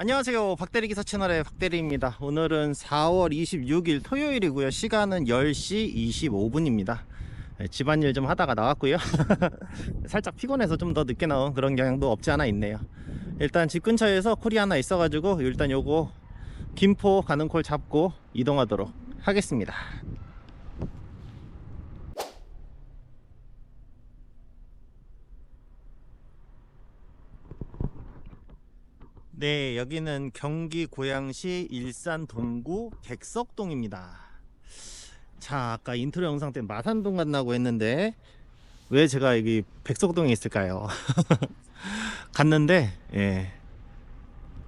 안녕하세요. 박대리 기사 채널의 박대리입니다. 오늘은 4월 26일 토요일이고요. 시간은 10시 25분입니다. 집안일 좀 하다가 나왔고요. 살짝 피곤해서 좀 더 늦게 나온 그런 경향도 없지 않아 있네요. 일단 집 근처에서 콜이 하나 있어 가지고 일단 요거 김포 가는 콜 잡고 이동하도록 하겠습니다 네, 여기는 경기 고양시 일산 동구 객석동입니다. 자, 아까 인트로 영상 때 마산동 간다고 했는데 왜 제가 여기 백석동에 있을까요? 갔는데 예,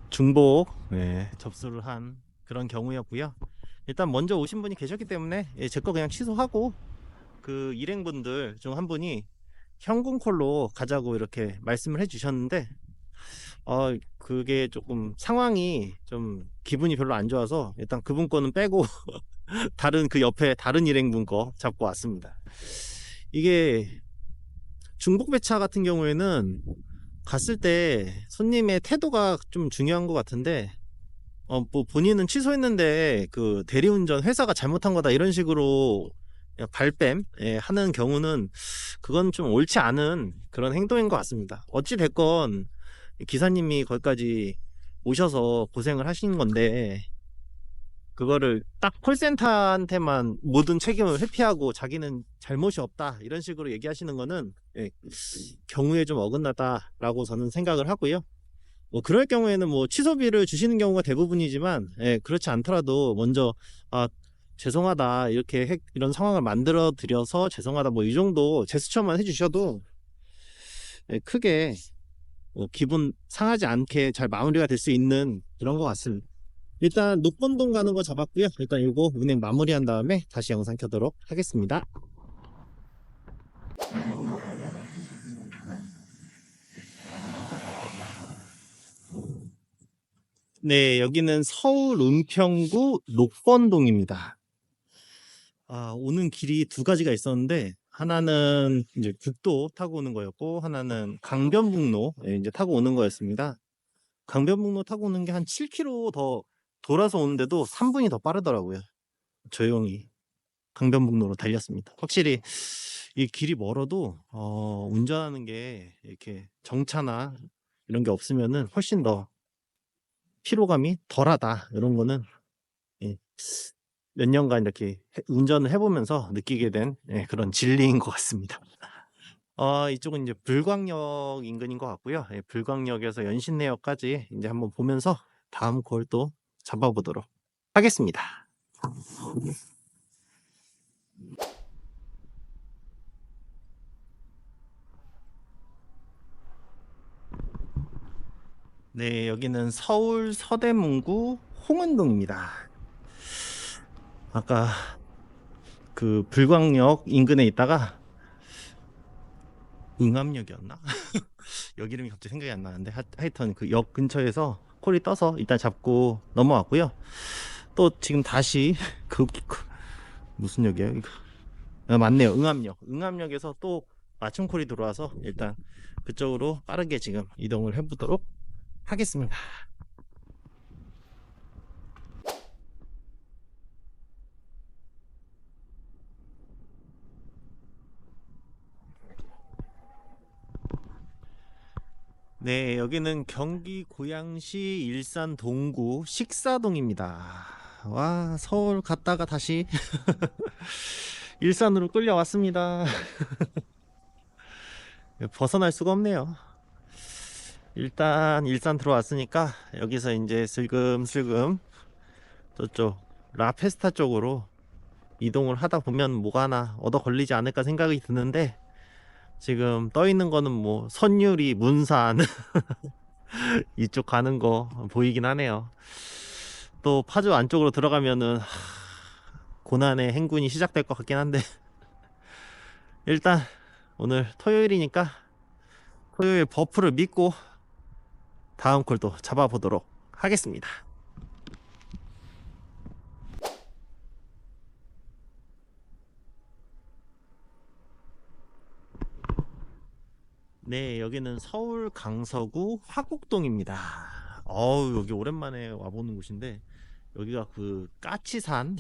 중복 예, 접수를 한 그런 경우였고요. 일단 먼저 오신 분이 계셨기 때문에 예, 제거 그냥 취소하고 그 일행분들 중 한 분이 현금콜로 가자고 이렇게 말씀을 해주셨는데 어, 그게 조금 상황이 좀 기분이 별로 안 좋아서 일단 그분 거는 빼고 다른 그 옆에 다른 일행분 거 잡고 왔습니다. 이게 중복 배차 같은 경우에는 갔을 때 손님의 태도가 좀 중요한 것 같은데 어, 뭐 본인은 취소했는데 그 대리운전 회사가 잘못한 거다 이런 식으로 발뺌 예, 하는 경우는 그건 좀 옳지 않은 그런 행동인 것 같습니다. 어찌 됐건 기사님이 거기까지 오셔서 고생을 하신 건데 그거를 딱 콜센터한테만 모든 책임을 회피하고 자기는 잘못이 없다 이런 식으로 얘기하시는 거는 예, 경우에 좀 어긋나다라고 저는 생각을 하고요. 뭐 그럴 경우에는 뭐 취소비를 주시는 경우가 대부분이지만 예, 그렇지 않더라도 먼저 아 죄송하다 이렇게 해- 이런 상황을 만들어 드려서 죄송하다 뭐 이 정도 제스처만 해주셔도 예, 크게 뭐 기분 상하지 않게 잘 마무리가 될 수 있는 그런 것 같습니다. 일단 녹번동 가는 거 잡았고요. 일단 이거 운행 마무리한 다음에 다시 영상 켜도록 하겠습니다. 네, 여기는 서울 은평구 녹번동입니다. 아, 오는 길이 두 가지가 있었는데 하나는 이제 국도 타고 오는 거였고 하나는 강변북로 예, 이제 타고 오는 거였습니다. 강변북로 타고 오는 게 한 7km 더 돌아서 오는데도 3분이 더 빠르더라고요. 조용히 강변북로로 달렸습니다. 확실히 이 길이 멀어도 어, 운전하는 게 이렇게 정차나 이런 게 없으면은 훨씬 더 피로감이 덜하다 이런 거는 예, 몇 년간 이렇게 해- 운전을 해보면서 느끼게 된 예, 그런 진리인 것 같습니다. 어, 이쪽은 이제 불광역 인근인 것 같고요. 예, 불광역에서 연신내역까지 이제 한번 보면서 다음 걸또 잡아보도록 하겠습니다. 네, 여기는 서울 서대문구 홍은동입니다. 아까 그 불광역 인근에 있다가 응암역이었나? 역 이름이 갑자기 생각이 안 나는데 하, 하여튼 그 역 근처에서 콜이 떠서 일단 잡고 넘어왔고요. 또 지금 다시 그, 그 무슨 역이에요? 이거 아, 맞네요. 응암역. 응암역에서 또 맞춤 콜이 들어와서 일단 그쪽으로 빠르게 지금 이동을 해보도록 하겠습니다. 네, 여기는 경기 고양시 일산 동구 식사동입니다. 와, 서울 갔다가 다시 일산으로 끌려왔습니다. 벗어날 수가 없네요. 일단 일산 들어왔으니까 여기서 이제 슬금슬금 저쪽 라페스타 쪽으로 이동을 하다 보면 뭐가 하나 얻어 걸리지 않을까 생각이 드는데 지금 떠 있는 거는 뭐 선유리, 문산 이쪽 가는 거 보이긴 하네요. 또 파주 안쪽으로 들어가면은 하, 고난의 행군이 시작될 것 같긴 한데 일단 오늘 토요일이니까 토요일 버프를 믿고 다음 콜도 잡아보도록 하겠습니다. 네, 여기는 서울 강서구 화곡동입니다. 어우 여기 오랜만에 와보는 곳인데 여기가 그 까치산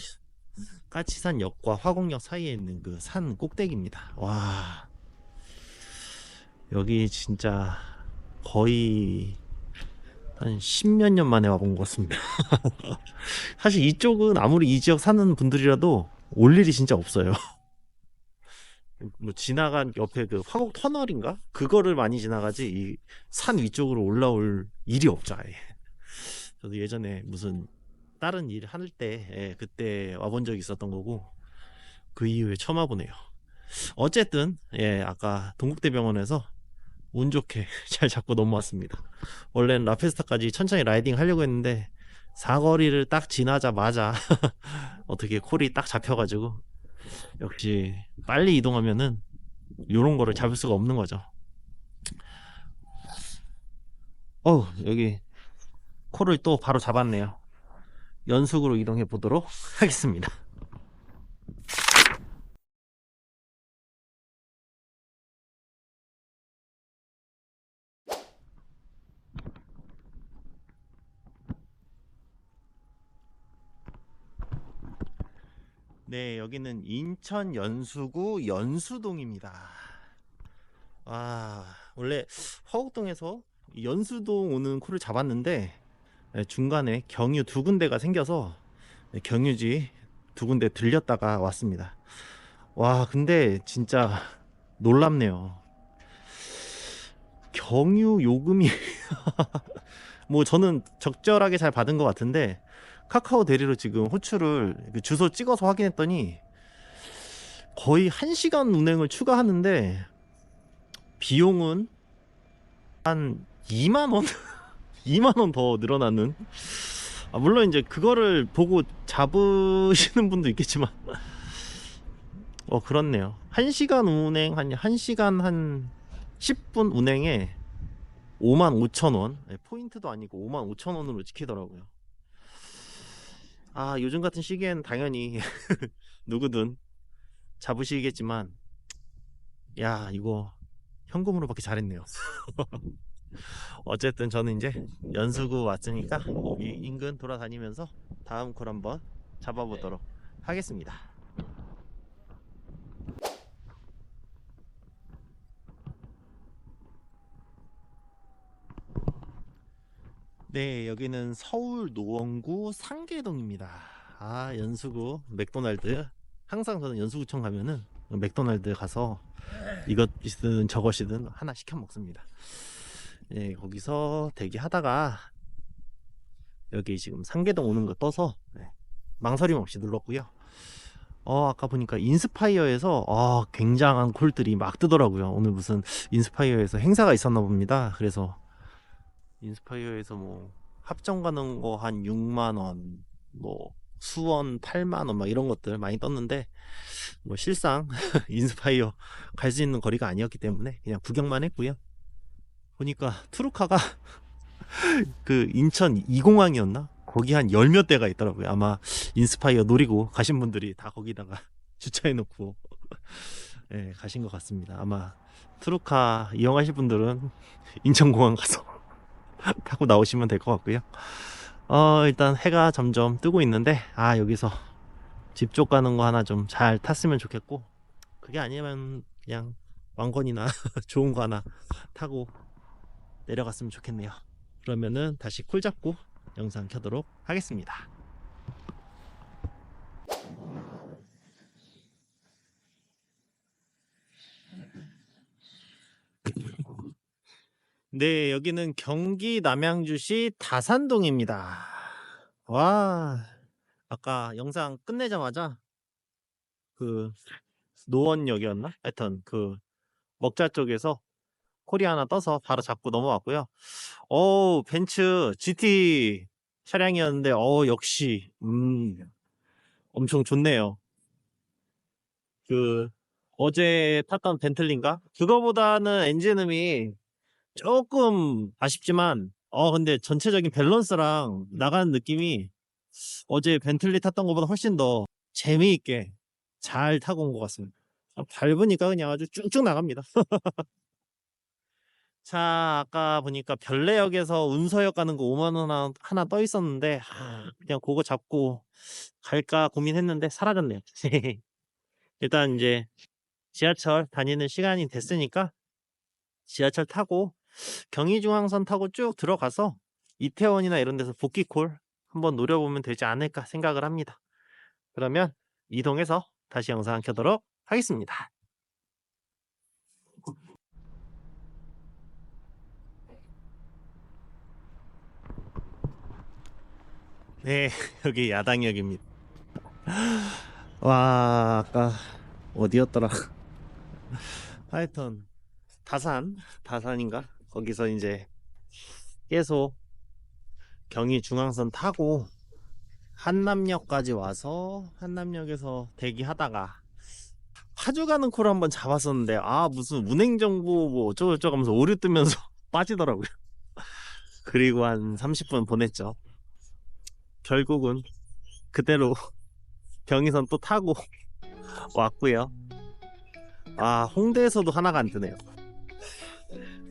까치산 역과 화곡역 사이에 있는 그 산 꼭대기입니다. 와 여기 진짜 거의 한 십몇 년 만에 와본 것 같습니다. 사실 이쪽은 아무리 이 지역 사는 분들이라도 올 일이 진짜 없어요. 뭐 지나간 옆에 그 화곡 터널인가? 그거를 많이 지나가지 이 산 위쪽으로 올라올 일이 없죠 아예. 저도 예전에 무슨 다른 일 할 때 예, 그때 와본 적이 있었던 거고 그 이후에 처음 와보네요. 어쨌든 예 아까 동국대병원에서 운 좋게 잘 잡고 넘어왔습니다. 원래는 라페스타까지 천천히 라이딩 하려고 했는데 사거리를 딱 지나자마자 어떻게 콜이 딱 잡혀가지고 역시 빨리 이동하면은 요런 거를 잡을 수가 없는 거죠. 어 여기 콜을 또 바로 잡았네요. 연속으로 이동해 보도록 하겠습니다. 네, 여기는 인천 연수구 연수동입니다. 아, 원래 화곡동에서 연수동 오는 코를 잡았는데 네, 중간에 경유 두 군데가 생겨서 네, 경유지 두 군데 들렸다가 왔습니다. 와, 근데 진짜 놀랍네요. 경유 요금이 뭐 저는 적절하게 잘 받은 것 같은데 카카오 대리로 지금 호출을 그 주소 찍어서 확인했더니 거의 1시간 운행을 추가하는데 비용은 한 2만 원? 2만 원 더 늘어나는. 아, 물론 이제 그거를 보고 잡으시는 분도 있겠지만. 어 그렇네요. 1시간 운행 한 1시간 한 10분 운행에 5만 5천 원. 네, 포인트도 아니고 5만 5천 원으로 찍히더라고요 아 요즘 같은 시기엔 당연히 누구든 잡으시겠지만 야 이거 현금으로 받기 잘했네요. 어쨌든 저는 이제 연수구 왔으니까 인근 돌아다니면서 다음 콜 한번 잡아보도록 하겠습니다 네, 여기는 서울 노원구 상계동입니다. 아, 연수구 맥도날드. 항상 저는 연수구청 가면은 맥도날드 가서 이것이든 저것이든 하나 시켜 먹습니다. 예, 거기서 대기하다가 여기 지금 상계동 오는 거 떠서 네, 망설임 없이 눌렀고요. 어, 아까 보니까 인스파이어에서 어, 굉장한 콜들이 막 뜨더라고요. 오늘 무슨 인스파이어에서 행사가 있었나 봅니다. 그래서 인스파이어에서 뭐 합정 가는 거 한 6만 원, 뭐 수원 8만 원 막 이런 것들 많이 떴는데 뭐 실상 인스파이어 갈 수 있는 거리가 아니었기 때문에 그냥 구경만 했고요. 보니까 투루카가 그 인천 이공항이었나? 거기 한 열 몇 대가 있더라고요. 아마 인스파이어 노리고 가신 분들이 다 거기다가 주차해 놓고 예, 가신 것 같습니다. 아마 트루카 이용하실 분들은 인천공항 가서 타고 나오시면 될 것 같고요. 어, 일단 해가 점점 뜨고 있는데, 아, 여기서 집 쪽 가는 거 하나 좀 잘 탔으면 좋겠고, 그게 아니면 그냥 왕건이나 좋은 거 하나 타고 내려갔으면 좋겠네요. 그러면은 다시 콜 잡고 영상 켜도록 하겠습니다. 네, 여기는 경기 남양주시 다산동입니다. 와, 아까 영상 끝내자마자 그 노원역이었나? 하여튼 그 먹자 쪽에서 콜이 하나 떠서 바로 잡고 넘어왔고요. 어, 벤츠 GT 차량이었는데 어, 역시 음, 엄청 좋네요. 그 어제 탔던 벤틀리인가? 그거보다는 엔진음이 조금 아쉽지만 어 근데 전체적인 밸런스랑 나가는 느낌이 어제 벤틀리 탔던 것보다 훨씬 더 재미있게 잘 타고 온 것 같습니다. 아, 밟으니까 그냥 아주 쭉쭉 나갑니다. 자, 아까 보니까 별내역에서 운서역 가는 거 5만 원 하나, 하나 떠 있었는데 아, 그냥 그거 잡고 갈까 고민했는데 사라졌네요. 일단 이제 지하철 다니는 시간이 됐으니까 지하철 타고 경의중앙선 타고 쭉 들어가서 이태원이나 이런 데서 복귀콜 한번 노려보면 되지 않을까 생각을 합니다. 그러면 이동해서 다시 영상 켜도록 하겠습니다. 네, 여기 야당역입니다. 와, 아까 어디였더라? 하여튼 다산, 다산인가? 거기서 이제 계속 경의 중앙선 타고 한남역까지 와서 한남역에서 대기하다가 파주 가는 콜 한번 잡았었는데 아 무슨 운행 정보 뭐 어쩌고 저쩌고 하면서 오류 뜨면서 빠지더라고요. 그리고 한 30분 보냈죠. 결국은 그대로 경의선 또 타고 왔고요. 아 홍대에서도 하나가 안 뜨네요.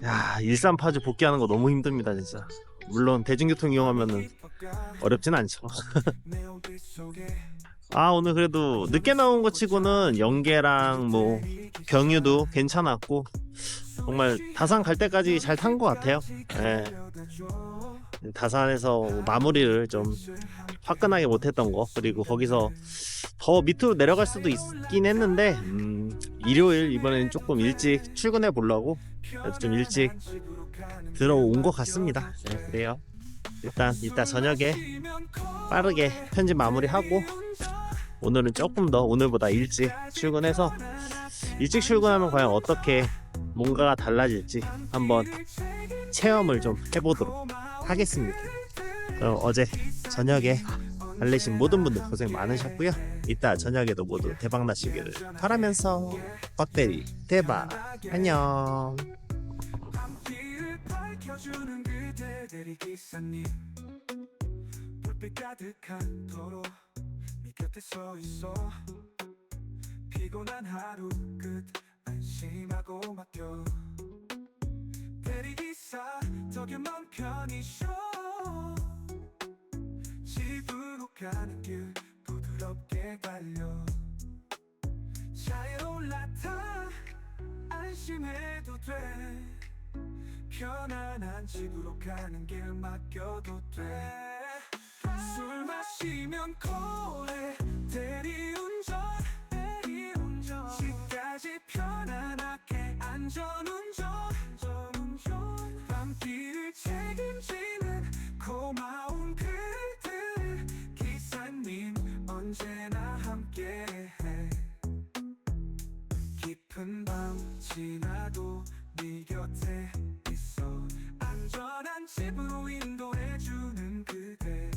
야 일산 파주 복귀하는 거 너무 힘듭니다 진짜. 물론 대중교통 이용하면은 어렵진 않죠. 아 오늘 그래도 늦게 나온 거 치고는 연계랑 뭐 경유도 괜찮았고 정말 다산 갈 때까지 잘 탄 것 같아요. 예. 다산에서 마무리를 좀 화끈하게 못했던 거 그리고 거기서 더 밑으로 내려갈 수도 있긴 했는데 음, 일요일 이번에는 조금 일찍 출근해 보려고 좀 일찍 들어온 것 같습니다. 네, 그래요. 일단 이따 저녁에 빠르게 편집 마무리하고 오늘은 조금 더 오늘보다 일찍 출근해서 일찍 출근하면 과연 어떻게 뭔가가 달라질지 한번 체험을 좀 해보도록 하겠습니다. 그럼 어제 저녁에 달리신 모든 분들 고생 많으셨고요. 이따 저녁에도 모두 대박 나시기를 바라면서 꽉대리 대박 안녕. 밝혀주는 그대 대리 기사님 불빛 가득한 도로 네 곁에 서 있어 피곤한 하루 끝 안심하고 맡겨 대리 기사 덕에 먼 편이셔 집 가는 길 부드럽게 달려. 차에 올라타 안심해도 돼. 편안한 집으로 가는 길 맡겨도 돼. 술 마시면 고해 대리운전 대리운전 집까지 편안하게 안전운전 안전운전. 밤길을 책임지는 고마운 기사님 언제나 함께해. 깊은 밤 지나도 네 곁에 있어. 안전한 집으로 인도해주는 그대.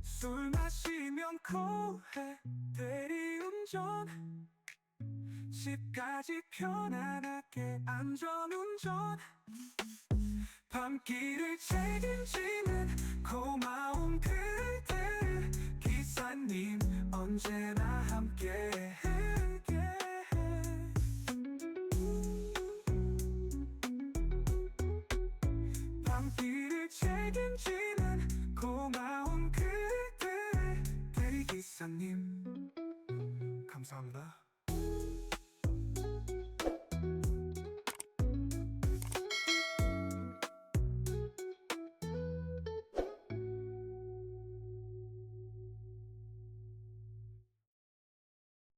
술 마시면 고해. 대리운전. 집까지 편안하게 안전운전. 밤길을 책임지는 고마운 님 언제나